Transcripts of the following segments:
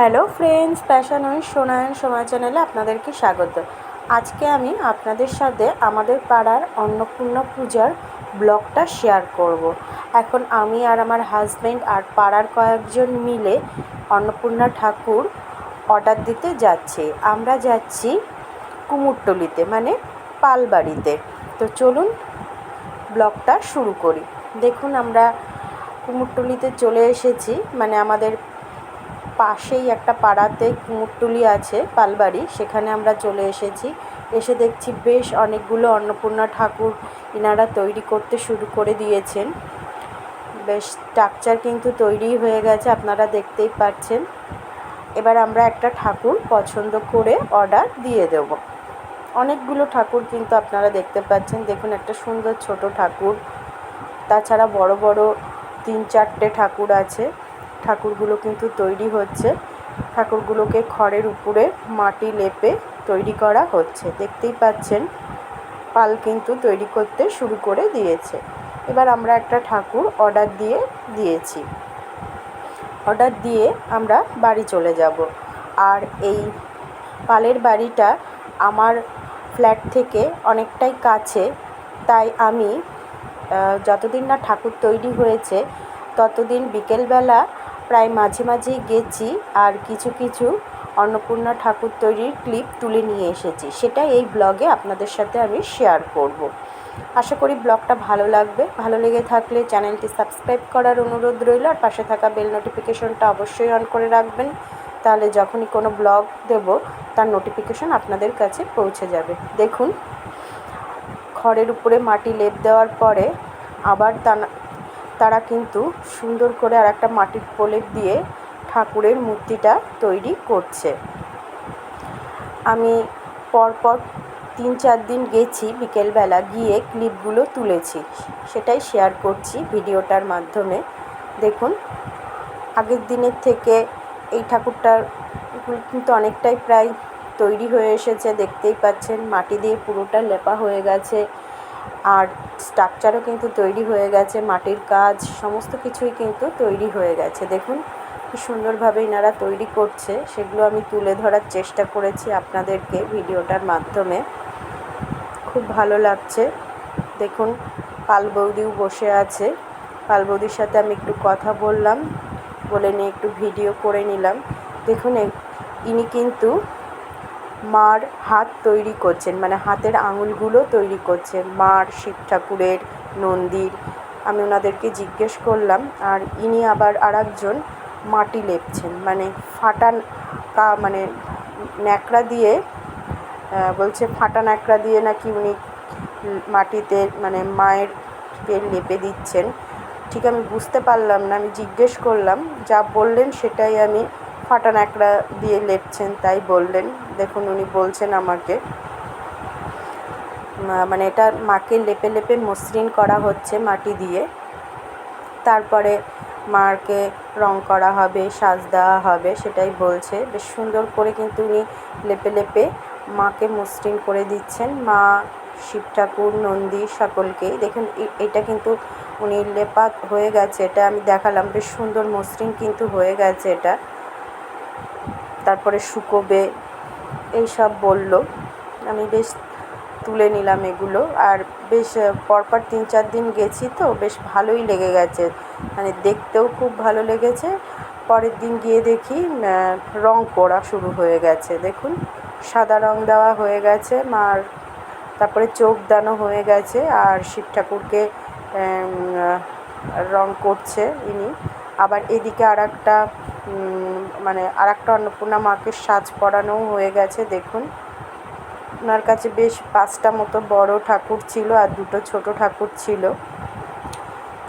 Hello friends, passion with Sonayan সময় চ্যানেলে আপনাদেরকে স্বাগত। আজকে আমি আপনাদের সাথে আমাদের পাড়ার অন্নপূর্ণা পূজার ব্লগটা শেয়ার করব। এখন আমি আর আমার হাজব্যান্ড আর পাড়ার কয়েকজন মিলে অন্নপূর্ণা ঠাকুর অর্ডার দিতে যাচ্ছি। আমরা যাচ্ছি কুমোরটুলিতে মানে পালবাড়িতে। তো চলুন ব্লগটা শুরু করি। দেখুন, আমরা কুমোরটুলিতে চলে এসেছি মানে আমাদের পাশেই একটা পাড়াতে কুমোরটুলি আছে, পালবাড়ি। সেখানে আমরা চলে এসেছি। এসে দেখছি বেশ অনেকগুলো অন্নপূর্ণা ঠাকুর ইনারা তৈরি করতে শুরু করে দিয়েছেন। বেশ স্ট্রাকচার কিন্তু তৈরি হয়ে গেছে, আপনারা দেখতেই পাচ্ছেন। এবার আমরা একটা ঠাকুর পছন্দ করে অর্ডার দিয়ে দেব। অনেকগুলো ঠাকুর কিন্তু আপনারা দেখতে পাচ্ছেন। দেখুন, একটা সুন্দর ছোট ঠাকুর। তাছাড়া বড় বড় তিন চারটে ঠাকুর আছে। ঠাকুরগুলো কিন্তু তৈরি হচ্ছে। ঠাকুরগুলোকে খড়ের উপরে মাটি লেপে তৈরি করা হচ্ছে। দেখতেই পাচ্ছেন, পাল কিন্তু তৈরি করতে শুরু করে দিয়েছে। এবার আমরা একটা ঠাকুর অর্ডার দিয়ে দিয়েছি। অর্ডার দিয়ে আমরা বাড়ি চলে যাব। আর এই পালের বাড়িটা আমার ফ্ল্যাট থেকে অনেকটাই কাছে। তাই আমি যতদিন না ঠাকুর তৈরি হয়েছে, ততদিন বিকেলবেলা প্রায় মাঝে মাঝেই গেছি আর কিছু কিছু অন্নপূর্ণা ঠাকুর তৈরির ক্লিপ তুলে নিয়ে এসেছি। সেটা এই ব্লগে আপনাদের সাথে আমি শেয়ার করব। আশা করি ব্লগটা ভালো লাগবে। ভালো লেগে থাকলে চ্যানেলটি সাবস্ক্রাইব করার অনুরোধ রইল আর পাশে থাকা বেল নোটিফিকেশনটা অবশ্যই অন করে রাখবেন। তাহলে যখনই কোনো ব্লগ দেব, তার নোটিফিকেশন আপনাদের কাছে পৌঁছে যাবে। দেখুন, খড়ের উপরে মাটি লেপ দেওয়ার পরে আবার তারা কিন্তু সুন্দর করে আর একটা মাটির প্রলেপ দিয়ে ঠাকুরের মূর্তিটা তৈরি করছে। আমি পরপর তিন চার দিন গেছি, বিকেলবেলা গিয়ে ক্লিপগুলো তুলেছি। সেটাই শেয়ার করছি ভিডিওটার মাধ্যমে। দেখুন, আগের দিনের থেকে এই ঠাকুরটার কিন্তু অনেকটাই প্রায় তৈরি হয়ে এসেছে, দেখতেই পাচ্ছেন। মাটি দিয়ে পুরোটা লেপা হয়ে গেছে। আর স্ট্রাকচারও কিন্তু তৈরি হয়ে গেছে, মাটির কাজ, সমস্ত কিছুই কিন্তু তৈরি হয়ে গেছে। দেখুন, কি সুন্দরভাবে এনারা তৈরি করছে, সেগুলো আমি তুলে ধরার চেষ্টা করেছি আপনাদেরকে ভিডিওটার মাধ্যমে। খুব ভালো লাগছে। দেখুন পাল বৌদিও বসে আছে। পাল বৌদির সাথে আমি একটু কথা বললাম, বলে নিয়ে একটু ভিডিও করে নিলাম। দেখুন ইনি কিন্তু মার হাত তৈরি করছেন মানে হাতের আঙুলগুলো তৈরি করছেন, মার, শিব ঠাকুরের নন্দীর। আমি ওনাদেরকে জিজ্ঞেস করলাম, আর ইনি আবার আর একজন মাটি লেপছেন মানে ফাটা কা মানে ন্যাকড়া দিয়ে বলছে ফাটা ন্যাকড়া দিয়ে নাকি উনি মাটিতে মানে মায়ের লেপে দিচ্ছেন। ঠিক আমি বুঝতে পারলাম না, আমি জিজ্ঞেস করলাম, যা বললেন সেটাই আমি ফাটা ন্যাকড়া দিয়ে লেপছেন, তাই বললেন। দেখুন, উনি বলছেন আমাকে মানে এটা মাকে লেপে লেপে মসৃণ করা হচ্ছে মাটি দিয়ে। তারপরে মাকে রং করা হবে, সাজ দেওয়া হবে, সেটাই বলছে। বেশ সুন্দর করে কিন্তু উনি লেপে লেপে মাকে মসৃণ করে দিচ্ছেন। মা, শিব ঠাকুর, নন্দী সকলকেই। দেখুন এটা কিন্তু উনি লেপা হয়ে গেছে, এটা আমি দেখালাম। বেশ সুন্দর মসৃণ কিন্তু হয়ে গেছে এটা। তারপরে শুকোবে, এইসব বলল। আমি বেশ তুলে নিলাম এগুলো। আর বেশ পরপর তিন চার দিন গেছি তো, বেশ ভালোই লেগে গেছে। মানে দেখতেও খুব ভালো লেগেছে। পরের দিন গিয়ে দেখি রং করা শুরু হয়ে গেছে। দেখুন, সাদা রং দেওয়া হয়ে গেছে, মার তারপরে চোখ দানো হয়ে গেছে। আর শিব ঠাকুরকে রং করছে ইনি। আবার এদিকে আর একটা মানে আর একটা অন্নপূর্ণা মাকে সাজ পরানোও হয়ে গেছে, দেখুন। ওনার কাছে বেশ পাঁচটা মতো বড় ঠাকুর ছিল আর দুটো ছোট ঠাকুর ছিল।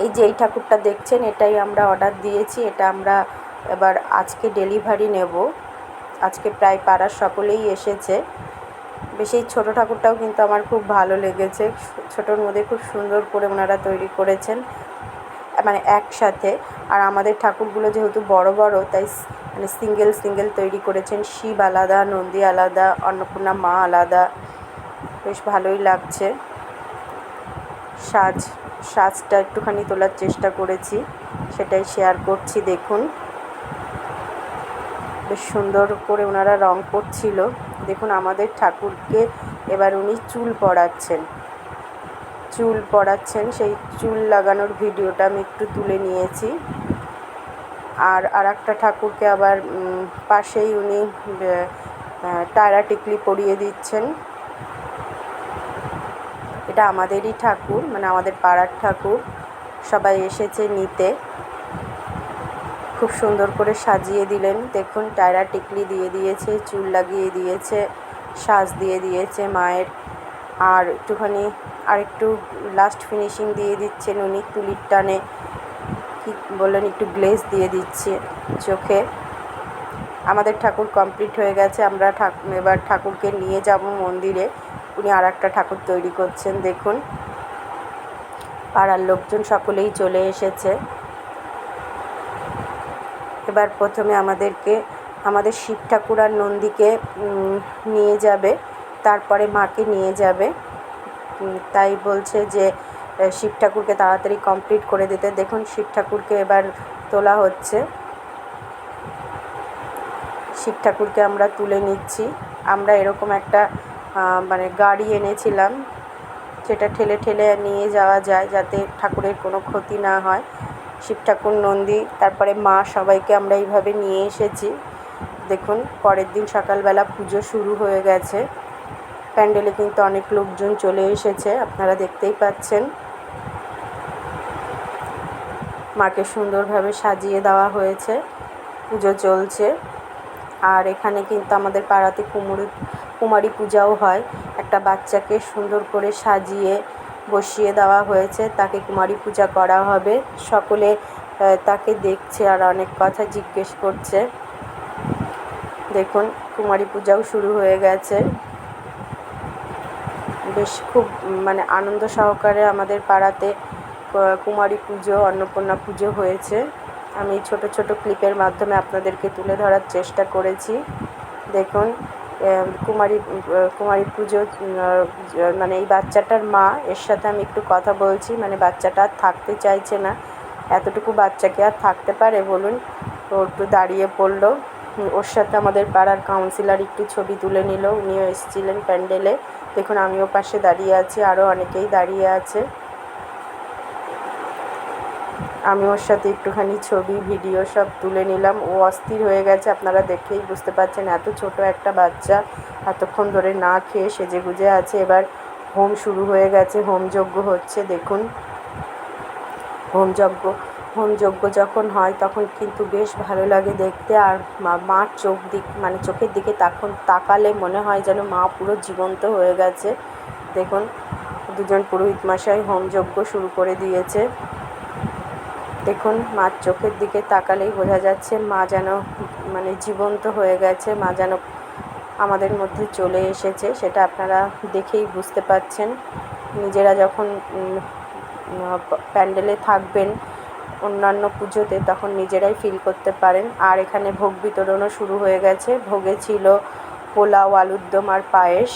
এই যে এই ঠাকুরটা দেখছেন, এটাই আমরা অর্ডার দিয়েছি, এটা আমরা এবার আজকে ডেলিভারি নেব। আজকে প্রায় পাড়ার সকলেই এসেছে। বেশ, এই ছোটো ঠাকুরটাও কিন্তু আমার খুব ভালো লেগেছে। ছোটোর মধ্যে খুব সুন্দর করে ওনারা তৈরি করেছেন। মানে একসাথে। আর আমাদের ঠাকুরগুলো যেহেতু বড় বড়, তাই মানে সিঙ্গেল সিঙ্গেল তৈরি করেছেন। শিব আলাদা, নন্দী আলাদা, অন্নপূর্ণা মা আলাদা। বেশ ভালোই লাগছে। সাজ, সাজটা একটুখানি তোলার চেষ্টা করেছি। সেটাই শেয়ার করছি, দেখুন। বেশ সুন্দর করে ওনারা রং করছিল। দেখুন, আমাদের ঠাকুরকে এবার উনি চুল পড়াচ্ছেন চুল পড়াচ্ছেন সেই চুল লাগানোর ভিডিওটা আমি একটু তুলে নিয়েছি। আর আর একটা ঠাকুরকে আবার পাশেই উনি টায়রা টিকলি পরিয়ে দিচ্ছেন। এটা আমাদেরই ঠাকুর মানে আমাদের পাড়ার ঠাকুর। সবাই এসেছে নিতে। খুব সুন্দর করে সাজিয়ে দিলেন। দেখুন, টায়রা টিকলি দিয়ে দিয়েছে, চুল লাগিয়ে দিয়েছে, সাজ দিয়ে দিয়েছে মায়ের। আর একটুখানি আর একটু লাস্ট ফিনিশিং দিয়ে দিচ্ছেন উনি, তুলির টানে, কী বললেন একটু গ্লেজ দিয়ে দিচ্ছে চোখে। আমাদের ঠাকুর কমপ্লিট হয়ে গেছে, আমরা ঠাকুর এবার ঠাকুরকে নিয়ে যাব মন্দিরে। উনি আর একটা ঠাকুর তৈরি করছেন, দেখুন। পাড়ার লোকজন সকলেই চলে এসেছে। এবার প্রথমে আমাদেরকে, আমাদের শিব ঠাকুর আর নন্দীকে নিয়ে যাবে। তারপরে মাকে নিয়ে যাবে। তাই বলছে যে শিব ঠাকুরকে তাড়াতাড়ি কমপ্লিট করে দিতে। দেখুন, শিব ঠাকুরকে এবার তোলা হচ্ছে। শিব ঠাকুরকে আমরা তুলে নিচ্ছি। আমরা এরকম একটা মানে গাড়ি এনেছিলাম। যেটা ঠেলে ঠেলে নিয়ে যাওয়া যায় যাতে ঠাকুরের কোনো ক্ষতি না হয়। শিব ঠাকুর, নন্দী, তারপরে মা সবাইকে আমরা এইভাবে নিয়ে এসেছি। দেখুন, পরের দিন সকালবেলা পুজো শুরু হয়ে গেছে। প্যান্ডেলে কিন্তু অনেক লোকজন চলে এসেছে, আপনারা দেখতেই পাচ্ছেন। মাকে সুন্দরভাবে সাজিয়ে দেওয়া হয়েছে, পুজো চলছে। আর এখানে কিন্তু আমাদের পাড়াতে কুমুরি, কুমারী পূজাও হয়। একটা বাচ্চাকে সুন্দর করে সাজিয়ে বসিয়ে দেওয়া হয়েছে, তাকে কুমারী পূজা করা হবে। সকলে তাকে দেখছে আর অনেক কথা জিজ্ঞেস করছে। দেখুন, কুমারী পূজাও শুরু হয়ে গেছে। বেশ খুব মানে আনন্দ সহকারে আমাদের পাড়াতে কুমারী পুজো, অন্নপূর্ণা পুজো হয়েছে। আমি ছোট ছোট ক্লিপের মাধ্যমে আপনাদেরকে তুলে ধরার চেষ্টা করেছি। দেখুন কুমারী কুমারী পুজো মানে এই বাচ্চাটার মা, এর সাথে আমি একটু কথা বলছি। মানে বাচ্চাটা আর থাকতে চাইছে না। এতটুকু বাচ্চাকে আর থাকতে পারে বলুন? ও একটু দাঁড়িয়ে পড়ল। ওর সাথে আমাদের পাড়ার কাউন্সিলার একটু ছবি তুলে নিল। উনিও এসেছিলেন প্যান্ডেলে দেখুন, আমিও পাশে দাঁড়িয়ে আছি আরও অনেকেই দাঁড়িয়ে আছে। আমি ওর সাথে একটুখানি ছবি, ভিডিও সব তুলে নিলাম। ও অস্থির হয়ে গেছে, আপনারা দেখেই বুঝতে পারছেন, এত ছোট একটা বাচ্চা। এতক্ষণ ধরে না খেয়ে সেজে গুজে আছে। এবার হোম শুরু হয়ে গেছে, হোম যজ্ঞ হচ্ছে, দেখুন। হোম যজ্ঞ হোম যজ্ঞ যখন হয়, তখন কিন্তু বেশ ভালো লাগে দেখতে। আর মার চোখ দিক মানে চোখের দিকে তখন তাকালে মনে হয় যেন মা পুরো জীবন্ত হয়ে গেছে। দেখুন, দুজন পুরোহিত মশাই হোম যজ্ঞ শুরু করে দিয়েছে। দেখুন, মার চোখের দিকে তাকালেই বোঝা যাচ্ছে মা যেন মানে জীবন্ত হয়ে গেছে, মা যেন আমাদের মধ্যে চলে এসেছে। সেটা আপনারা দেখেই বুঝতে পারছেন নিজেরা যখন প্যান্ডেলে থাকবেন অন্যান্য পুজোতে তখন নিজেরাই ফিল করতে পারেন। আর এখানে ভোগ বিতরণও শুরু হয়ে গেছে। ভোগে ছিল পোলাও, আলুর দম আর পায়েস।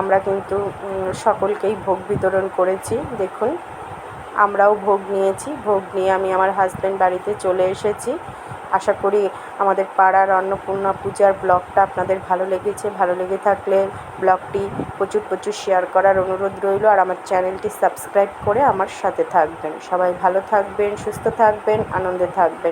আমরা কিন্তু সকলকেই ভোগ বিতরণ করেছি। দেখুন, আমরাও ভোগ নিয়েছি। ভোগ নিয়ে আমি আমার হাজব্যান্ড বাড়িতে চলে এসেছি। আশা করি আমাদের পাড়ার অন্নপূর্ণা পূজার ব্লগটা আপনাদের ভালো লেগেছে। ভালো লেগে থাকলে ব্লগটি প্রচুর প্রচুর শেয়ার করার অনুরোধ রইল। আর আমার চ্যানেলটি সাবস্ক্রাইব করে আমার সাথে থাকবেন। সবাই ভালো থাকবেন, সুস্থ থাকবেন, আনন্দে থাকবেন।